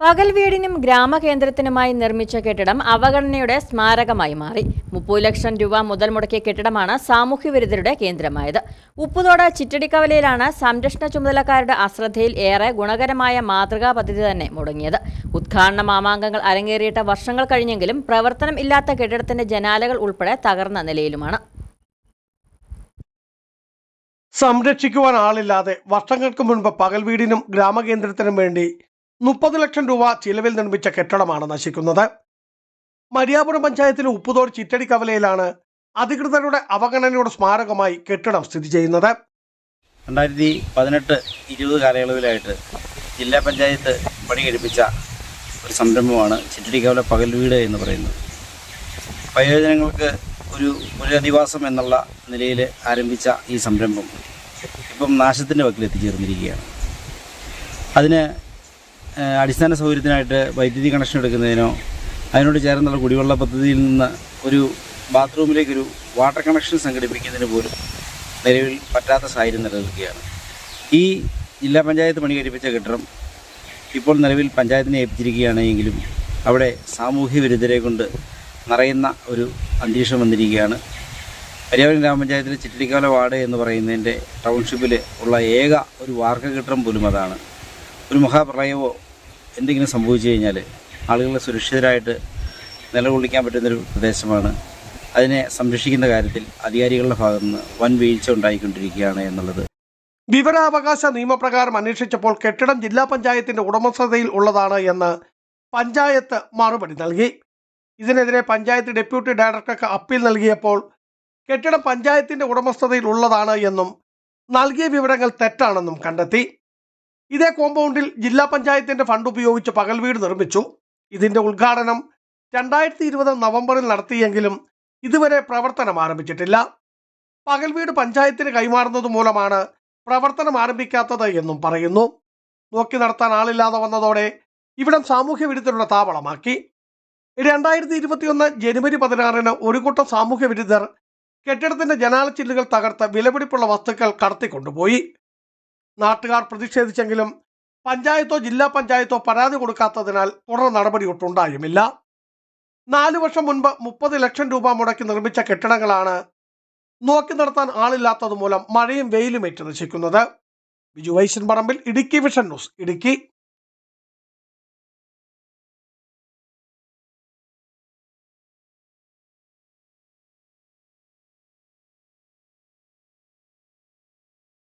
പകൽ വീടിനും ഗ്രാമകേന്ദ്രത്തിനുമായി നിർമ്മിച്ച കെട്ടിടം അവഗണനയുടെ സ്മാരകമായി മാറി. മുപ്പത് ലക്ഷം രൂപ മുതൽ മുടക്കിയ കെട്ടിടമാണ് സാമൂഹ്യവിരുദ്ധരുടെ കേന്ദ്രമായത്. ഉപ്പുതോട് ചിറ്റടിക്കവലയിലാണ് സംരക്ഷണ ചുമതലക്കാരുടെ അശ്രദ്ധയിൽ ഏറെ ഗുണകരമായ മാതൃകാ പദ്ധതി തന്നെ മുടങ്ങിയത്. ഉദ്ഘാടന മാമാങ്കങ്ങൾ അരങ്ങേറിയിട്ട് വർഷങ്ങൾ കഴിഞ്ഞെങ്കിലും പ്രവർത്തനം ഇല്ലാത്ത കെട്ടിടത്തിന്റെ ജനാലകൾ ഉൾപ്പെടെ തകർന്ന നിലയിലുമാണ്. സംരക്ഷിക്കുവാൻ ആളില്ലാതെ വർഷങ്ങൾക്ക് മുൻപ് പകൽ വീടിനും ഗ്രാമകേന്ദ്രത്തിനും വേണ്ടി മുപ്പത് ലക്ഷം രൂപ ചിലവിൽ നിർമ്മിച്ച കെട്ടിടമാണ് നശിക്കുന്നത്. മരിയാപുരം പഞ്ചായത്തിലെ ഉപ്പുതോട് ചിറ്റടി കവലയിലാണ് അധികൃതരുടെ അവഗണനയുടെ സ്മാരകമായി കെട്ടിടം സ്ഥിതി ചെയ്യുന്നത്. രണ്ടായിരത്തി പതിനെട്ട് ഇരുപത് കാലയളവിലായിട്ട് ജില്ലാ പഞ്ചായത്ത് പണി കഴിപ്പിച്ച ഒരു സംരംഭമാണ് ചിറ്റടി കവല പകൽ വീട് എന്ന് പറയുന്നത്. വയോജനങ്ങൾക്ക് ഒരു പുനരധിവാസം എന്നുള്ള നിലയിൽ ആരംഭിച്ച ഈ സംരംഭം ഇപ്പം നാശത്തിന്റെ വക്കിൽ എത്തിച്ചേർന്നിരിക്കുകയാണ് അതിന് അടിസ്ഥാന സൗകര്യത്തിനായിട്ട് വൈദ്യുതി കണക്ഷൻ എടുക്കുന്നതിനോ അതിനോട് ചേർന്നുള്ള കുടിവെള്ള പദ്ധതിയിൽ നിന്ന് ഒരു ബാത്റൂമിലേക്കൊരു വാട്ടർ കണക്ഷൻ സംഘടിപ്പിക്കുന്നതിന് പോലും നിലവിൽ പറ്റാത്ത സാഹചര്യം നിലനിൽക്കുകയാണ്. ഈ ജില്ലാ പഞ്ചായത്ത് പണി കഴിപ്പിച്ച കെട്ടിടം ഇപ്പോൾ നിലവിൽ പഞ്ചായത്തിനെ ഏൽപ്പിച്ചിരിക്കുകയാണെങ്കിലും അവിടെ സാമൂഹ്യ വിരുദ്ധരെ കൊണ്ട് നിറയുന്ന ഒരു അന്തരീക്ഷം വന്നിരിക്കുകയാണ്. പരിയാവരം ഗ്രാമപഞ്ചായത്തിലെ ചിറ്റിടിക്കാല വാർഡ് എന്ന് പറയുന്നതിന്റെ ടൗൺഷിപ്പിൽ ഉള്ള ഏക ഒരു വാർക്ക കെട്ടിടം പോലും അതാണ്. ഒരു മഹാപ്രളയമോ എന്തെങ്കിലും സംഭവിച്ചു കഴിഞ്ഞാൽ ആളുകളെ സുരക്ഷിതരായിട്ട് നിലകൊള്ളിക്കാൻ പറ്റുന്നൊരു പ്രദേശമാണ്. അതിനെ സംരക്ഷിക്കുന്ന കാര്യത്തിൽ അധികാരികളുടെ ഭാഗത്തുനിന്ന് വൻ വീഴ്ച ഉണ്ടായിക്കൊണ്ടിരിക്കുകയാണ് എന്നുള്ളത്. വിവരാവകാശ നിയമപ്രകാരം അന്വേഷിച്ചപ്പോൾ കെട്ടിടം ജില്ലാ പഞ്ചായത്തിന്റെ ഉടമസ്ഥതയിൽ ഉള്ളതാണ് എന്ന് പഞ്ചായത്ത് മറുപടി നൽകി. ഇതിനെതിരെ പഞ്ചായത്ത് ഡെപ്യൂട്ടി ഡയറക്ടർക്ക് അപ്പീൽ നൽകിയപ്പോൾ കെട്ടിടം പഞ്ചായത്തിന്റെ ഉടമസ്ഥതയിൽ ഉള്ളതാണ് എന്നും നൽകിയ വിവരങ്ങൾ തെറ്റാണെന്നും കണ്ടെത്തി. ഇതേ കോമ്പൗണ്ടിൽ ജില്ലാ പഞ്ചായത്തിന്റെ ഫണ്ട് ഉപയോഗിച്ച് പകൽ വീട് നിർമ്മിച്ചു. ഇതിന്റെ ഉദ്ഘാടനം രണ്ടായിരത്തി ഇരുപത് നവംബറിൽ നടത്തിയെങ്കിലും ഇതുവരെ പ്രവർത്തനം ആരംഭിച്ചിട്ടില്ല. പകൽ വീട് പഞ്ചായത്തിന് കൈമാറുന്നത് മൂലമാണ് പ്രവർത്തനം ആരംഭിക്കാത്തത് എന്നും പറയുന്നു. നോക്കി നടത്താൻ ആളില്ലാതെ വന്നതോടെ ഇവിടം സാമൂഹ്യ വിരുദ്ധരുടെ താവളമാക്കി. രണ്ടായിരത്തി ഇരുപത്തിയൊന്ന് ജനുവരി പതിനാറിന് ഒരു കൂട്ടം സാമൂഹ്യ വിരുദ്ധർ കെട്ടിടത്തിന്റെ ജനാല ചില്ലുകൾ തകർത്ത് വിലപിടിപ്പുള്ള വസ്തുക്കൾ കടത്തിക്കൊണ്ടുപോയി. നാട്ടുകാർ പ്രതിഷേധിച്ചെങ്കിലും പഞ്ചായത്തോ ജില്ലാ പഞ്ചായത്തോ പരാതി കൊടുക്കാത്തതിനാൽ തുടർ നടപടി ഒട്ടുണ്ടായുമില്ല നാലു വർഷം മുൻപ് മുപ്പത് ലക്ഷം രൂപ മുടക്കി നിർമ്മിച്ച കെട്ടിടങ്ങളാണ് നോക്കി നടത്താൻ ആളില്ലാത്തതുമൂലം മഴയും വെയിലും ഏറ്റ് നശിക്കുന്നത്. ബിജു വൈശൻ പറമ്പിൽ ഇടുക്കി വിഷൻ ന്യൂസ് ഇടുക്കി.